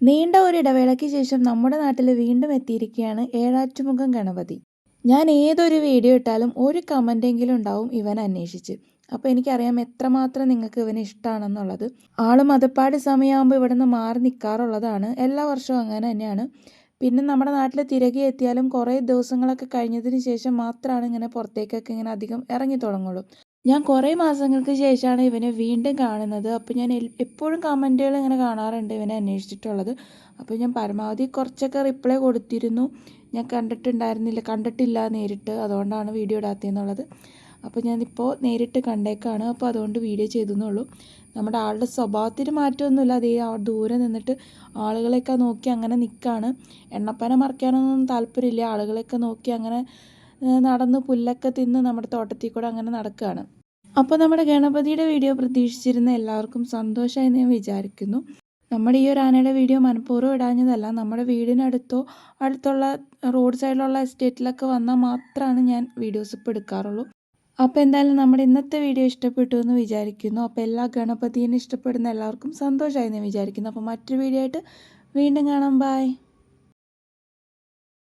നീണ്ട ഒരു ഇടവേളയ്ക്ക് ശേഷം നമ്മുടെ നാട്ടിൽ വീണ്ടും എത്തിയിരിക്കുകയാണ് ഏഴാറ്റുമുഖം ഗണപതി. ഞാൻ ഏതൊരു വീഡിയോ ഇട്ടാലും ഒരു കമന്റെങ്കിലും ഉണ്ടാവും ഇവൻ അന്വേഷിച്ച്. അപ്പോൾ എനിക്കറിയാം എത്രമാത്രം നിങ്ങൾക്ക് ഇവന് ഇഷ്ടമാണെന്നുള്ളത് ആൾ മതപ്പാട് സമയമാകുമ്പോൾ ഇവിടെ നിന്ന് മാറി നിൽക്കാറുള്ളതാണ് എല്ലാ വർഷവും അങ്ങനെ തന്നെയാണ്. പിന്നെ നമ്മുടെ നാട്ടിൽ തിരകെ എത്തിയാലും കുറേ ദിവസങ്ങളൊക്കെ കഴിഞ്ഞതിന് ശേഷം മാത്രമാണ് ഇങ്ങനെ പുറത്തേക്കൊക്കെ ഇങ്ങനെ അധികം ഇറങ്ങി തുടങ്ങുള്ളൂ. ഞാൻ കുറേ മാസങ്ങൾക്ക് ശേഷമാണ് ഇവനെ വീണ്ടും കാണുന്നത്. അപ്പോൾ ഞാൻ എപ്പോഴും കമന്റുകൾ ഇങ്ങനെ കാണാറുണ്ട് ഇവനെ അന്വേഷിച്ചിട്ടുള്ളത്. അപ്പോൾ ഞാൻ പരമാവധി കുറച്ചൊക്കെ റിപ്ലൈ കൊടുത്തിരുന്നു. ഞാൻ കണ്ടിട്ടുണ്ടായിരുന്നില്ല കണ്ടിട്ടില്ല നേരിട്ട്. അതുകൊണ്ടാണ് വീഡിയോ ഇടാത്തതെന്നുള്ളത്. അപ്പോൾ ഞാനിപ്പോൾ നേരിട്ട് കണ്ടേക്കാണ്. അപ്പോൾ അതുകൊണ്ട് വീഡിയോ ചെയ്തെന്നുള്ളൂ. നമ്മുടെ ആളുടെ സ്വഭാവത്തിന് മാറ്റമൊന്നുമില്ല. അതേ ദൂരെ നിന്നിട്ട് ആളുകളെയൊക്കെ നോക്കി അങ്ങനെ നിൽക്കുകയാണ് എണ്ണപ്പന മറിക്കാനൊന്നും താല്പര്യമില്ല. ആളുകളെയൊക്കെ നോക്കി അങ്ങനെ നടന്ന് പുല്ലൊക്കെ തിന്ന് നമ്മുടെ തോട്ടത്തിൽ കൂടെ അങ്ങനെ നടക്കുകയാണ് അപ്പോൾ നമ്മുടെ ഗണപതിയുടെ വീഡിയോ പ്രതീക്ഷിച്ചിരുന്ന എല്ലാവർക്കും സന്തോഷമായി ഞാൻ വിചാരിക്കുന്നു. നമ്മുടെ ഈ ഒരു ആനയുടെ വീഡിയോ മനഃപൂർവം ഇടാഞ്ഞതല്ല. നമ്മുടെ വീടിനടുത്തോ അടുത്തുള്ള റോഡ് സൈഡിലുള്ള എസ്റ്റേറ്റിലൊക്കെ വന്നാൽ മാത്രമാണ് ഞാൻ വീഡിയോസ് ഇപ്പോൾ എടുക്കാറുള്ളൂ. അപ്പോൾ എന്തായാലും നമ്മുടെ ഇന്നത്തെ വീഡിയോ ഇഷ്ടപ്പെട്ടു എന്ന് വിചാരിക്കുന്നു. അപ്പോൾ എല്ലാ ഗണപതിയെ ഇഷ്ടപ്പെടുന്ന എല്ലാവർക്കും സന്തോഷമായി എന്ന് വിചാരിക്കുന്നു. അപ്പോൾ മറ്റൊരു വീഡിയോ ആയിട്ട് വീണ്ടും കാണാം. ബായ്